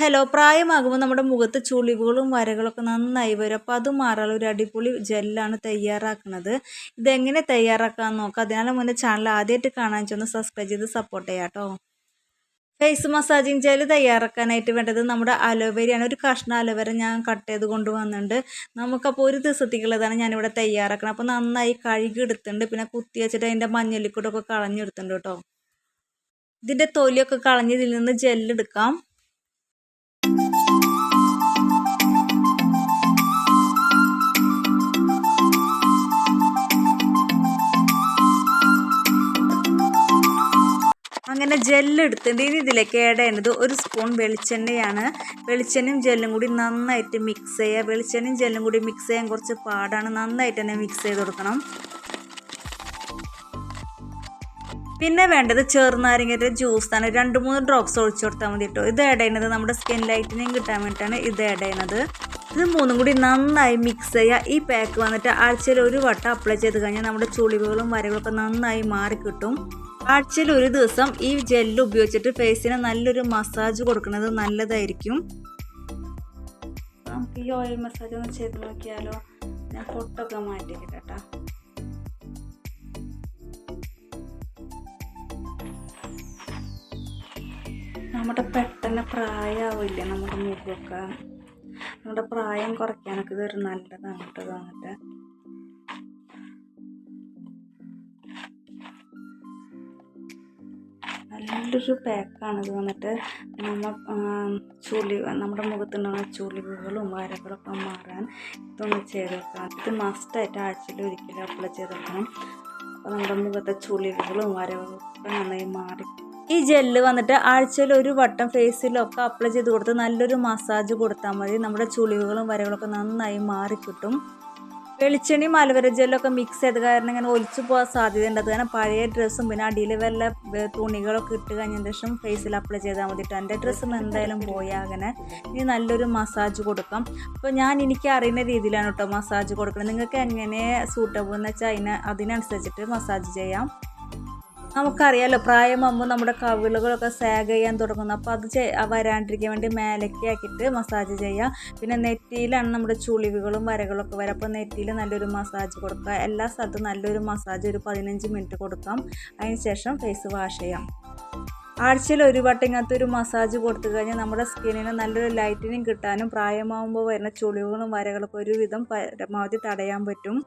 Hello പ്രായമാകുമ്പോൾ നമ്മുടെ മുഖത്ത് ചുളിവുകളും വരകളൊക്കെ നന്നായി വരും. അപ്പോൾ അത് മാറാനുള്ള ഒരു അടിപൊളി ജെല്ലാണ് തയ്യാറാക്കുന്നത്. ഇതെങ്ങനെ തയ്യാറാക്കാമെന്ന് നോക്കാം. അതിനാലും മുന്നേ ചാനൽ ആദ്യമായിട്ട് കാണാൻ ചെന്ന് സബ്സ്ക്രൈബ് ചെയ്ത് സപ്പോർട്ട് ചെയ്യാം കേട്ടോ. ഫേസ് മസാജിങ് ജെൽ തയ്യാറാക്കാനായിട്ട് വേണ്ടത് നമ്മുടെ അലോവേരയാണ് ഒരു കഷ്ണ അലോവേര ഞാൻ കട്ട് ചെയ്ത് കൊണ്ടുവന്നിട്ടുണ്ട്. നമുക്കപ്പോൾ ഒരു ദിവസത്തേക്കുള്ളതാണ് ഞാനിവിടെ തയ്യാറാക്കണം അപ്പോൾ നന്നായി കഴുകി എടുത്തിട്ടുണ്ട് പിന്നെ കുത്തി വെച്ചിട്ട് അതിന്റെ മഞ്ഞളിക്കൂടൊക്കെ കളഞ്ഞെടുത്തിട്ടുണ്ട് കേട്ടോ. ഇതിന്റെ തൊലിയൊക്കെ കളഞ്ഞ് ഇതിൽ നിന്ന് ജെല്ലെടുക്കാം അങ്ങനെ ജെല്ലെടുത്തിട്ട് ഇനി ഇതിലേക്ക് ആഡ് ഒരു സ്പൂൺ വെളിച്ചെണ്ണയാണ്. വെളിച്ചെണ്ണയും ജെല്ലും കൂടി നന്നായിട്ട് മിക്സ് ചെയ്യുക. വെളിച്ചെണ്ണയും ജെല്ലും കൂടി മിക്സ് ചെയ്യാൻ കുറച്ച് പാടാണ്. നന്നായിട്ട് തന്നെ മിക്സ് ചെയ്ത് കൊടുക്കണം. പിന്നെ വേണ്ടത് ചെറുനാരങ്ങയുടെ ആണ്. രണ്ട് മൂന്ന് ഡ്രോപ്സ് ഒഴിച്ചു കൊടുത്താൽ മതി കേട്ടോ ഇത് ആഡ് ചെയ്യുന്നത് നമ്മുടെ സ്കിൻ ലൈറ്റിനെയും കിട്ടാൻ വേണ്ടിയിട്ടാണ് ഇത് ആഡ് ചെയ്യുന്നത്. ഇത് മൂന്നും കൂടി നന്നായി മിക്സ് ചെയ്യുക. ഈ പാക്ക് വന്നിട്ട് ആഴ്ചയിൽ ഒരു വട്ടം അപ്ലൈ ചെയ്ത് കഴിഞ്ഞാൽ നമ്മുടെ ചുളിവുകളും വരകളൊക്കെ നന്നായി മാറി കിട്ടും ആഴ്ചയിൽ ഒരു ദിവസം ഈ ജെല്ല് ഉപയോഗിച്ചിട്ട് ഫേസിന് നല്ലൊരു മസാജ് കൊടുക്കുന്നത് നല്ലതായിരിക്കും. നമുക്ക് ഈ ഓയിൽ മസാജ് ഒന്ന് ചെയ്ത് നോക്കിയാലോ? ഞാൻ പൊട്ടൊക്കെ മാറ്റിയിട്ട് കേട്ടോ നമ്മുടെ പെട്ടെന്ന് പ്രായമാവില്ലേ നമ്മുടെ മുഖമൊക്കെ? നമ്മുടെ പ്രായം കുറയ്ക്കാനൊക്കെ ഇതൊരു നല്ലതാണ് കേട്ടോ വന്നിട്ട്. നല്ലൊരു പാക്കാണ് ഇത് വന്നിട്ട് നമ്മൾ ചുളി നമ്മുടെ മുഖത്തുണ്ടാകുന്ന ചുളിവുകളും വരകളൊക്കെ മാറാൻ ഇതൊന്ന് ചെയ്ത് വെക്കണം ഇത് മസ്റ്റായിട്ട് ആഴ്ചയിൽ ഒരിക്കലും അപ്ലൈ ചെയ്ത് വെക്കണം അപ്പോൾ നമ്മുടെ മുഖത്തെ ചുളിവുകളും വരകളൊക്കെ നന്നായി മാറി. ഈ ജെല്ല് വന്നിട്ട് ആഴ്ചയിൽ ഒരു വട്ടം ഫേസിലൊക്കെ അപ്ലൈ ചെയ്ത് കൊടുത്ത് നല്ലൊരു മസാജ് കൊടുത്താൽ മതി. നമ്മുടെ ചുളിവുകളും വരകളൊക്കെ നന്നായി മാറിക്കിട്ടും. വെളിച്ചെണ്ണയും അലവര ജെല്ലൊക്കെ മിക്സ് ചെയ്ത് കാരണം ഇങ്ങനെ ഒലിച്ചു പോകാൻ സാധ്യതയുണ്ട്. അത് കാരണം പഴയ ഡ്രസ്സും പിന്നെ അടിയിൽ വല്ല തുണികളൊക്കെ ഇട്ട് കഴിഞ്ഞതിന് ശേഷം ഫേസിൽ അപ്ലൈ ചെയ്താൽ മതിയിട്ട് എന്റെ ഡ്രസ്സും എന്തായാലും പോയാൽ അങ്ങനെ ഇനി നല്ലൊരു മസാജ് കൊടുക്കാം. അപ്പോൾ ഞാൻ എനിക്ക് അറിയുന്ന രീതിയിലാണ് കേട്ടോ മസാജ് കൊടുക്കുന്നത് നിങ്ങൾക്ക് എങ്ങനെ സൂട്ടബിൾ എന്ന് വെച്ചാൽ അതിന് അതിനനുസരിച്ചിട്ട് മസാജ് ചെയ്യാം. നമുക്കറിയാമല്ലോ പ്രായമാകുമ്പോൾ നമ്മുടെ കവിളുകളൊക്കെ സാഗ് ചെയ്യാൻ തുടങ്ങുന്നു. അപ്പോൾ അത് വരാണ്ടിരിക്കാൻ വേണ്ടി മേലൊക്കെ ആക്കിയിട്ട് മസാജ് ചെയ്യാം. പിന്നെ നെറ്റിയിലാണ് നമ്മുടെ ചുളിവുകളും വരകളൊക്കെ വരിക അപ്പോൾ നെറ്റിയിൽ നല്ലൊരു മസാജ് കൊടുക്കുക എല്ലാ സ്ഥലത്തും നല്ലൊരു മസാജ് ഒരു പതിനഞ്ച് മിനിറ്റ് കൊടുക്കാം. അതിന് ശേഷം ഫേസ് വാഷ് ചെയ്യാം. ആഴ്ചയിൽ ഒരു വട്ടം ഇങ്ങനത്തെ ഒരു മസാജ് കൊടുത്തു കഴിഞ്ഞാൽ നമ്മുടെ സ്കിന്നിന് നല്ലൊരു ലൈറ്റനിങ് കിട്ടാനും പ്രായമാകുമ്പോൾ വരുന്ന ചുളിവുകളും വരകളൊക്കെ ഒരുവിധം പരമാവധി തടയാൻ പറ്റും.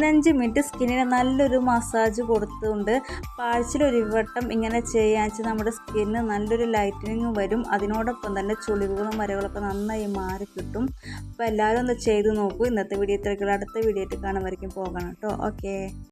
പതിനഞ്ച് മിനിറ്റ് സ്കിന്നിന് നല്ലൊരു മസാജ് കൊടുത്തുകൊണ്ട് പാഴ്ചയിലൊരു വട്ടം ഇങ്ങനെ ചെയ്യാച്ച് നമ്മുടെ സ്കിന്നിന് നല്ലൊരു ലൈറ്റനിങ് വരും. അതിനോടൊപ്പം തന്നെ ചുളിവുകളും വരകളൊക്കെ നന്നായി മാറി കിട്ടും. അപ്പോൾ എല്ലാവരും ഒന്ന് ചെയ്ത് നോക്കൂ. ഇന്നത്തെ വീഡിയോ ഇത്രയ്ക്കുള്ള അടുത്ത വീഡിയോ ആയിട്ട് കാണുമായിരിക്കും പോകണം കേട്ടോ. ഓക്കേ.